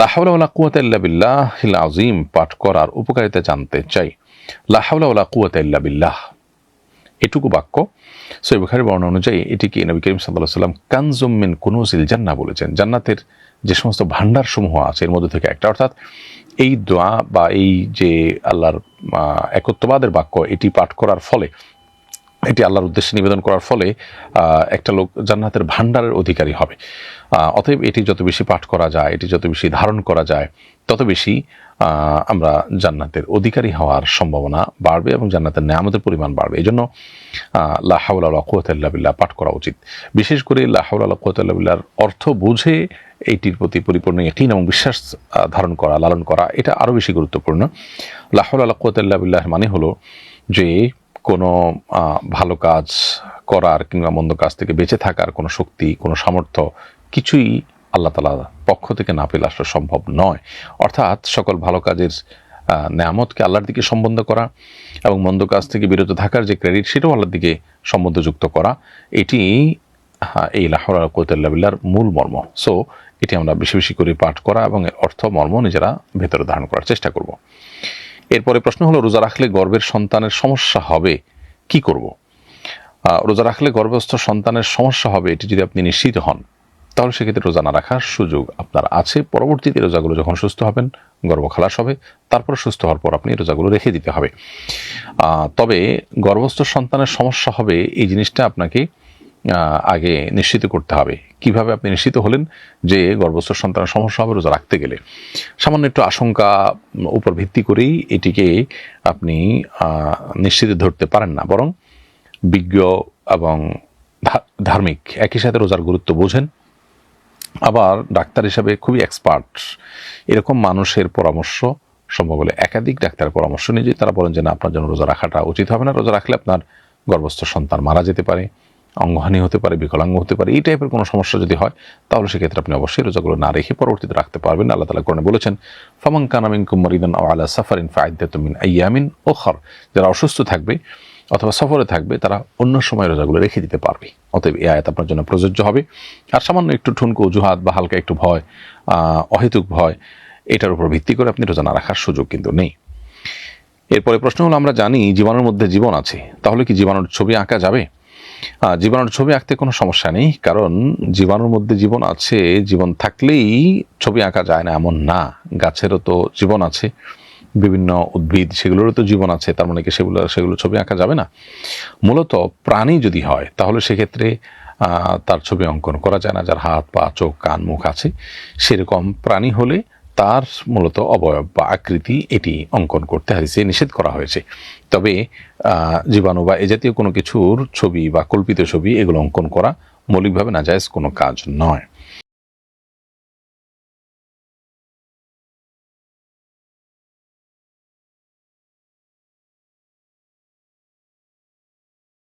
লাহাউলা কুয়াত বিল্লাহ আজিম পাঠ করার উপকারিতা জানতে চাই। লাহাউলা কুয়াত বিল্লাহ। এটুকু বাক্য সৈব বুখারি বর্ণনা অনুযায়ী এটিকে নবী করিম সাল্লাহ সাল্লাম কানজুমিন কুনুজিল জান্না বলেছেন? জান্নাতের যে সমস্ত ভাণ্ডার সমূহ আছে, এর মধ্যে থেকে একটা, অর্থাৎ এই দোয়া বা এই যে আল্লাহর একত্ববাদের বাক্য এটি পাঠ করার ফলে এটি আল্লাহর উদ্দেশ্যে নিবেদন করার ফলে একটা লোক জান্নাতের ভাণ্ডারের অধিকারী হবে। অতএব এটি যত বেশি পাঠ করা যায়, এটি যত বেশি ধারণ করা যায়, তত বেশি আমরা জান্নাতের অধিকারী হওয়ার সম্ভাবনা বাড়বে এবং জান্নাতের নেয়ামতের পরিমাণ বাড়বে। এই জন্য লাহাউল কুয়াতাল্লাহ বিল্লাহ পাঠ করা উচিত। বিশেষ করে লাহাউল কুয়াতাল্লাহ বিল্লাহর অর্থ বুঝে এইটির প্রতি পরিপূর্ণ একই এবং বিশ্বাস ধারণ করা, লালন করা, এটা আরও বেশি গুরুত্বপূর্ণ। লাহুল আল্লাহ কুয়াতাল্লাহ বিল্লাহ মানে হলো যে কোনো ভালো কাজ করার কিংবা মন্দ কাজ থেকে বেঁচে থাকার কোনো শক্তি কোনো সামর্থ্য কিছুই আল্লাহ তালা পক্ষ থেকে না পেলে আসলে সম্ভব নয়। অর্থাৎ সকল ভালো কাজের আহ, নেয়ামতকে আল্লাহর দিকে সম্বন্ধ করা এবং মন্দ কাজ থেকে বিরত থাকার যে ক্রেডিট সেটাও আল্লাহর দিকে সম্বন্ধযুক্ত করা এটি এই লাহর কোতাল্লাবিল্লার মূল মর্ম। সো এটি আমরা বেশি বেশি করে পাঠ করা এবং অর্থ মর্ম নিজেরা ভেতরে ধারণ করার চেষ্টা করব। এরপরে প্রশ্ন হলো, রোজা রাখলে গর্ভের সন্তানের সমস্যা হবে? কি করব? রোজা রাখলে গর্ভস্থ সন্তানের সমস্যা হবে, এটি যদি আপনি নিশ্চিত হন, তাহলে সেক্ষেত্রে রোজা না রাখার সুযোগ আপনার আছে। পরবর্তীতে রোজাগুলো যখন সুস্থ হবেন, গর্ভ খালাস হবে, তারপর সুস্থ হওয়ার পর আপনি রোজাগুলো রেখে দিতে হবে। তবে গর্ভস্থ সন্তানের সমস্যা হবে, এই জিনিসটা আপনাকে আগে নিশ্চিত করতে হবে। কীভাবে আপনি নিশ্চিত হলেন যে গর্ভস্থ সন্তানের সমস্যা হবে, রোজা রাখতে গেলে? সামান্য একটু আশঙ্কা উপর ভিত্তি করেই এটিকে আপনি নিশ্চিত ধরতে পারেন না। বরং বিজ্ঞ এবং ধার্মিক একই সাথে রোজার গুরুত্ব বোঝেন। আবার ডাক্তার হিসাবে খুবই এক্সপার্ট এরকম মানুষের পরামর্শ সম্ভব হলে একাধিক ডাক্তারের পরামর্শ নিয়ে যদি তারা বলেন যে না, আপনার জন্য রোজা রাখাটা উচিত হবে না। রোজা রাখলে আপনার গর্ভস্থ সন্তান মারা যেতে পারে। অঙ্গহানি হতে পারে, বিকলাঙ্গ হতে পারে, এই টাইপের কোনো সমস্যা যদি হয়, তাহলে সেক্ষেত্রে আপনি অবশ্যই রোজাগুলো না রেখে পরবর্তীতে রাখতে পারবেন। আল্লাহ তালা কোরআনে বলেছেন, ফামান কানামিন কুমারিদান আলা সাফারিন ফাইদাতুমিন আইয়ামিন ওখর যারা অসুস্থ থাকবে অথবা সফরে থাকবে, তারা অন্য সময় রোজাগুলো রেখে দিতে পারবে। অতএব এই আয়াত আপনার জন্য প্রযোজ্য হবে। আর সামান্য একটু ঠুনকো অজুহাত বা হালকা একটু ভয় অহেতুক ভয়, এটার উপর ভিত্তি করে আপনি রোজা না রাখার সুযোগ কিন্তু নেই। এরপরে প্রশ্ন হলো, আমরা জানি জীবাণুর মধ্যে জীবন আছে, তাহলে কি জীবাণুর ছবি আঁকা যাবে? জীবাণুর ছবি আঁকতে কোনো সমস্যা নেই, কারণ জীবাণুর মধ্যে জীবন আছে, জীবন থাকলেই ছবি আঁকা যায় না, এমন না। গাছেরও তো জীবন আছে, বিভিন্ন উদ্ভিদ, সেগুলোরও তো জীবন আছে, তার মানে কি সেগুলো সেগুলো ছবি আঁকা যাবে না। মূলত প্রাণী যদি হয়, তাহলে সেক্ষেত্রে তার ছবি অঙ্কন করা যায় না, যার হাত, পা, চোখ, কান, মুখ আছে। সেরকম প্রাণী হলে তার মূলত অবয়ব বা আকৃতি এটি অঙ্কন করতে হারিসে নিষেধ করা হয়েছে। তবে জীবাণু বা এ জাতীয় কোনো কিছুর ছবি বা কল্পিত ছবি এগুলো অঙ্কন করা মৌলিকভাবে নাজায়জ কোনো কাজ নয়।